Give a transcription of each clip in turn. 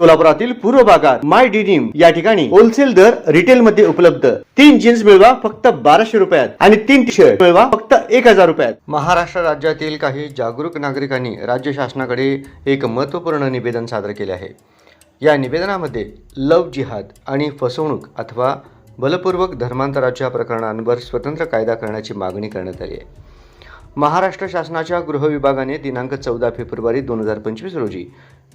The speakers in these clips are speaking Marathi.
सोलापुरातील पूर्व भागात माय डिनिम या ठिकाणी होलसेल दर रिटेल मध्ये उपलब्ध. तीन जीन्स मिळवा फक्त बाराशे रुपयात आणि तीन टी शर्ट मिळवा फक्त एक हजार रुपयात. महाराष्ट्र राज्यातील काही जागरूक नागरिकांनी राज्य शासनाकडे एक महत्त्वपूर्ण निवेदन सादर केले आहे. या निवेदनामध्ये लव जिहाद आणि फसवणूक अथवा बलपूर्वक धर्मांतराच्या प्रकरणांवर स्वतंत्र कायदा करण्याची मागणी करण्यात आली आहे. महाराष्ट्र शासनाच्या गृह विभागाने दिनांक चौदा फेब्रुवारी दोन हजार पंचवीस रोजी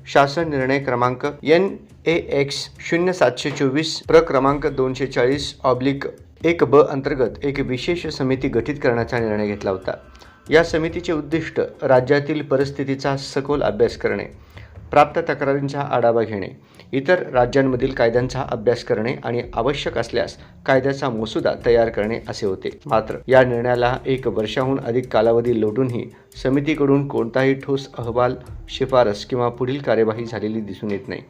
शासन निर्णय क्रमांक एन ए एक्स शून्य सातशे चोवीस प्र क्रमांक दोनशे चाळीस ऑब्लिक एक ब अंतर्गत एक विशेष समिती गठीत करण्याचा निर्णय घेतला होता. या समितीचे उद्दिष्ट राज्यातील परिस्थितीचा सखोल अभ्यास करणे प्राप्त तक्रारींचा आढावा घेणे इतर राज्यांमधील कायद्यांचा अभ्यास करणे आणि आवश्यक असल्यास कायद्याचा मसुदा तयार करणे असे होते. मात्र या निर्णयाला एक वर्षाहून अधिक कालावधी लोटूनही समितीकडून कोणताही ठोस अहवाल शिफारस किंवा पुढील कार्यवाही झालेली दिसून येत नाही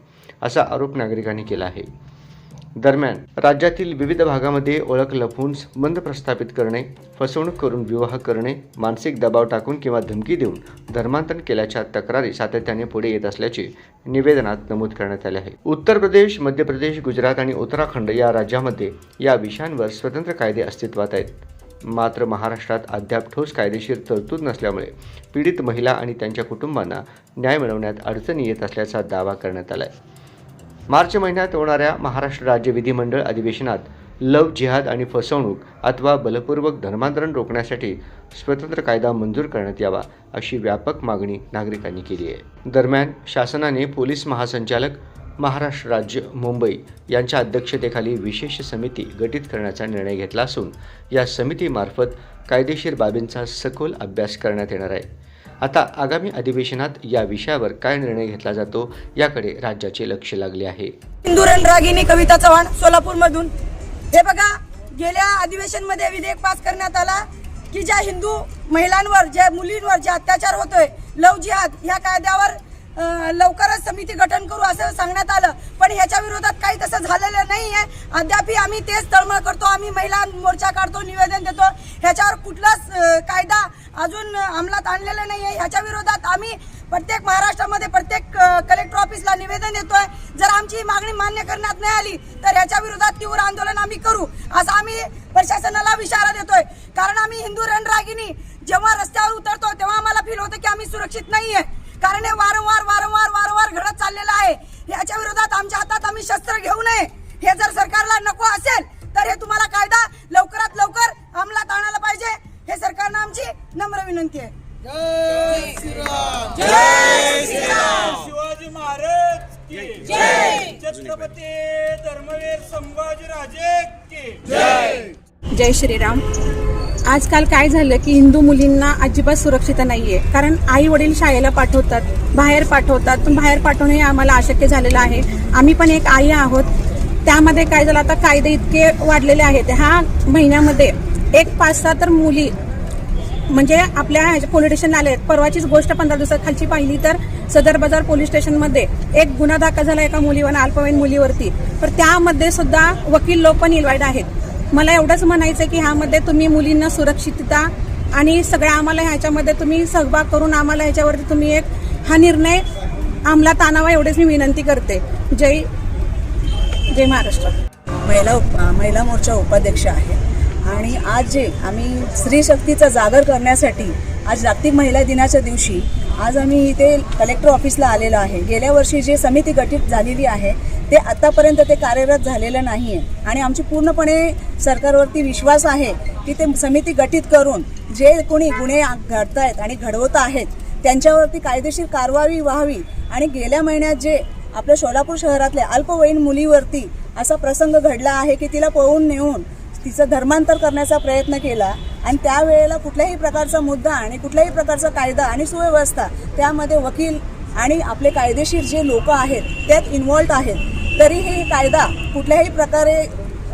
असा आरोप नागरिकांनी केला आहे. दरम्यान राज्यातील विविध भागामध्ये ओळख लपवून संबंध प्रस्थापित करणे फसवणूक करून विवाह करणे मानसिक दबाव टाकून किंवा धमकी देऊन धर्मांतरण केल्याच्या तक्रारी सातत्याने पुढे येत असल्याचे निवेदनात नमूद करण्यात आले आहे. उत्तर प्रदेश मध्य प्रदेश गुजरात आणि उत्तराखंड या राज्यामध्ये या विषयांवर स्वतंत्र कायदे अस्तित्वात आहेत. मात्र महाराष्ट्रात अद्याप ठोस कायदेशीर तरतूद नसल्यामुळे पीडित महिला आणि त्यांच्या कुटुंबांना न्याय मिळवण्यात अडचणी येत असल्याचा दावा करण्यात आला आहे मार्च महिन्यात होणाऱ्या महाराष्ट्र राज्य विधिमंडळ अधिवेशनात लव जिहाद आणि फसवणूक अथवा बलपूर्वक धर्मांतरण रोखण्यासाठी स्वतंत्र कायदा मंजूर करण्यात यावा अशी व्यापक मागणी नागरिकांनी केली आहे. दरम्यान शासनाने पोलीस महासंचालक महाराष्ट्र राज्य मुंबई यांच्या अध्यक्षतेखाली विशेष समिती गठीत करण्याचा निर्णय घेतला असून या समितीमार्फत कायदेशीर बाबींचा सखोल अभ्यास करण्यात येणार आहे. आता आगामी अधिवेशनात या विषयावर काय निर्णय घेतला जातो याकडे राज्याचे लक्ष लागले आहे. इंदुरन रागिनी कविता चव्हाण सोलापूर मधून हे बघा गेल्या अधिवेशनमध्ये विधेयक पास करण्यात आला की ज्या हिंदू महिलांवर ज्या मुलींवर जे अत्याचार होतोय लव जिहाद ह्या कायद्यावर लवकरच समिती गठन करू असं सांगण्यात आलं. पण ह्याच्या विरोधात काही तसं झालेलं नाही आहे अद्याप आम्ही तेच तळमळ करतो. आम्ही महिला मोर्चा काढतो निवेदन देतो. ह्याच्यावर कुठलाच कायदा अजून अंमलात आणलेला नाही आहे ह्याच्या विरोधात आम्ही प्रत्येक महाराष्ट्रामध्ये प्रत्येक कलेक्टर ऑफिसला निवेदन देतोय. जर आमची मागणी मान्य करण्यात नाही आली तर ह्याच्या विरोधात तीव्र आंदोलन आम्ही करू असं आम्ही प्रशासनाला विचारा देतोय. कारण आम्ही हिंदू रणरागिनी जेव्हा रस्त्यावर उतरतो तेव्हा आम्हाला फील होतं की आम्ही सुरक्षित नाही आहे कारण हे वार वारंवार वारंवार घडत चाललेलं आहे याच्या विरोधात आम्ही शस्त्र घेऊ नये. हे जर सरकारला नको असेल तर हे तुम्हाला कायदा लवकरात लवकर अंमलात आणायला पाहिजे. हे सरकारनं आमची नम्र विनंती आहे. शिवाजी महाराज की जय छत्रपती धर्मवीर संभाजी राजे की जय श्रीराम. आजकाल काय झालं की हिंदू मुलींना अजिबात सुरक्षित आहे कारण आई वडील शाळेला पाठवतात बाहेर पाठवतात पण बाहेर पाठवणं हे आम्हाला अशक्य झालेलं आहे. आम्ही पण एक आई आहोत. त्यामध्ये काय झालं आता कायदे इतके वाढलेले आहेत. ह्या महिन्यामध्ये एक पाच सहा तर मुली म्हणजे आपल्या पोलीस स्टेशनला आले परवाचीच गोष्ट पंधरा दिवसात खालची पाहिली तर सदर बाजार पोलीस स्टेशनमध्ये एक गुन्हा दाखल झाला एका मुलीवर अल्पवयीन मुलीवरती. तर त्यामध्ये सुद्धा वकील लोक पण इन्व्हाइट आहेत. मला एवढंच म्हणायचं की ह्यामध्ये तुम्ही मुलींना सुरक्षितता आणि सगळ्या आम्हाला ह्याच्यामध्ये तुम्ही सहभाग करून आम्हाला ह्याच्यावरती तुम्ही एक हा निर्णय अंमलात आणावा एवढेच मी विनंती करते. जय जय महाराष्ट्र. महिला उप- महिला मोर्चा उपाध्यक्ष आहे. आणि आज जे आम्ही स्त्री शक्तीचा जागर करण्यासाठी आज जागतिक महिला दिनाच्या दिवशी आज आम्ही इथे कलेक्टर ऑफिसला आलेलो आहे. गेल्या वर्षी जे समिती गठीत झालेली आहे ते आतापर्यंत ते कार्यरत झालेलं नाही आहे आणि आमची पूर्णपणे सरकारवरती विश्वास आहे की ते समिती गठीत करून जे कोणी गुन्हे घडत आहेत आणि घडवत आहेत त्यांच्यावरती कायदेशीर कारवाई व्हावी आणि गेल्या महिन्यात जे आपल्या सोलापूर शहरातल्या अल्पवयीन मुलीवरती असा प्रसंग घडला आहे की तिला पळवून नेऊन तिचं धर्मांतर करण्याचा प्रयत्न केला आणि त्यावेळेला कुठल्याही प्रकारचा मुद्दा आणि कुठल्याही प्रकारचा कायदा आणि सुव्यवस्था त्यामध्ये वकील आणि आपले कायदेशीर जे लोक आहेत त्यात इन्वॉल्ड आहेत. तरीही कायदा कुठल्याही प्रकारे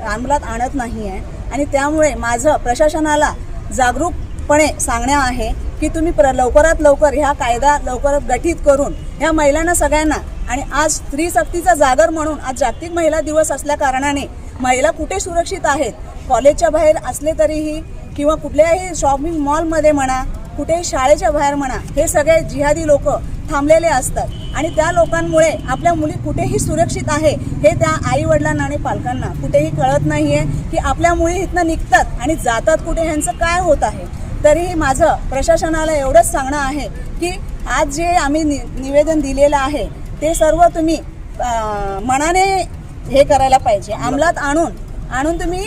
अंमलात आणत नाही आहे आणि त्यामुळे माझं प्रशासनाला जागरूकपणे सांगण्या आहे की तुम्ही प्र लवकरात लवकर ह्या कायदा लवकरात गठीत करून ह्या महिलांना सगळ्यांना आणि आज स्त्री सक्तीचा जागर म्हणून आज जागतिक महिला दिवस असल्या कारणाने महिला कुठे सुरक्षित आहेत कॉलेजच्या बाहेर असले तरीही किंवा कुठल्याही शॉपिंग मॉलमध्ये म्हणा कुठेही शाळेच्या बाहेर म्हणा हे सगळे जिहादी लोक थांबलेले असतात. आणि त्या लोकांमुळे आपल्या मुली कुठेही सुरक्षित आहे हे त्या आई वडिलांना आणि पालकांना कुठेही कळत नाहीये की आपल्या मुली इथनं निघतात आणि जातात कुठे ह्यांचं काय होत आहे. तरीही माझं प्रशासनाला एवढंच सांगणं आहे की आज जे आम्ही नि निवेदन दिलेलं आहे ते सर्व तुम्ही मनाने हे करायला पाहिजे. अंमलात आणून आणून तुम्ही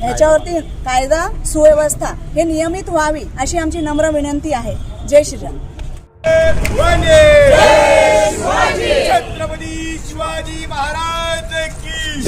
ह्याच्यावरती कायदा सुव्यवस्था हे नियमित व्हावी अशी आमची नम्र विनंती आहे. जय श्रीराम. छत्रपती शिवाजी महाराज की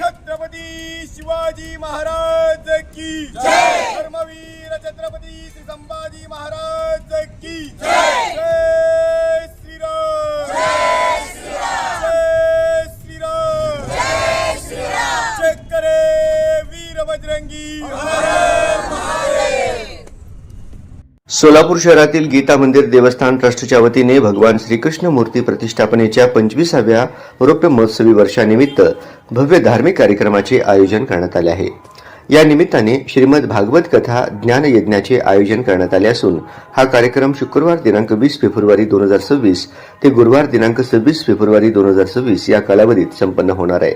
छत्रपती शिवाजी महाराज की धर्मवीर छत्रपती श्री संभाजी महाराज की जय श्रीराम जय श्रीराम वीर बजरंगी सोलापूर शहरातील गीता मंदिर देवस्थान ट्रस्टच्या वतीने भगवान श्रीकृष्ण मूर्ती प्रतिष्ठापनेच्या पंचवीसाव्या रौप्य महोत्सवी वर्षानिमित्त भव्य धार्मिक कार्यक्रमाचे आयोजन करण्यात आले आहे. या निमित्ताने श्रीमद भागवत कथा ज्ञान यज्ञाचे आयोजन करण्यात आले असून हा कार्यक्रम शुक्रवार दिनांक वीस फेब्रुवारी दोन हजार सव्वीस ते गुरुवार दिनांक सव्वीस फेब्रुवारी दोन हजार सव्वीस या कालावधीत संपन्न होणार आहे.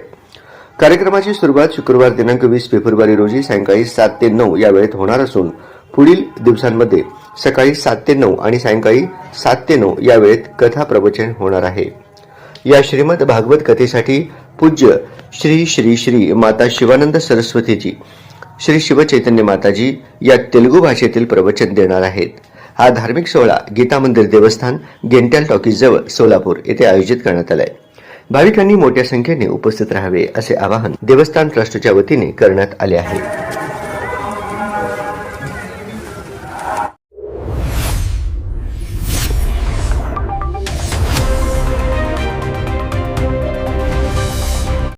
कार्यक्रमाची सुरुवात शुक्रवार दिनांक वीस फेब्रुवारी रोजी सायंकाळी सात ते नऊ या वेळेत होणार असून पुढील दिवसांमध्ये सकाळी सात ते नऊ आणि सायंकाळी सात ते नऊ या वेळेत कथा प्रवचन होणार आहे. या श्रीमद भागवत कथेसाठी पूज्य श्री श्री श्री माता शिवानंद सरस्वतीजी श्री शिवचैतन्य माताजी या तेलुगू भाषेतील प्रवचन देणार आहेत. हा धार्मिक सोहळा गीता मंदिर देवस्थान गेंट्याल टॉकीजजवळ सोलापूर येथे आयोजित करण्यात आलाय. भाविकांनी मोठ्या संख्येने उपस्थित राहावे असे आवाहन देवस्थान ट्रस्टच्या वतीने करण्यात आले आहे.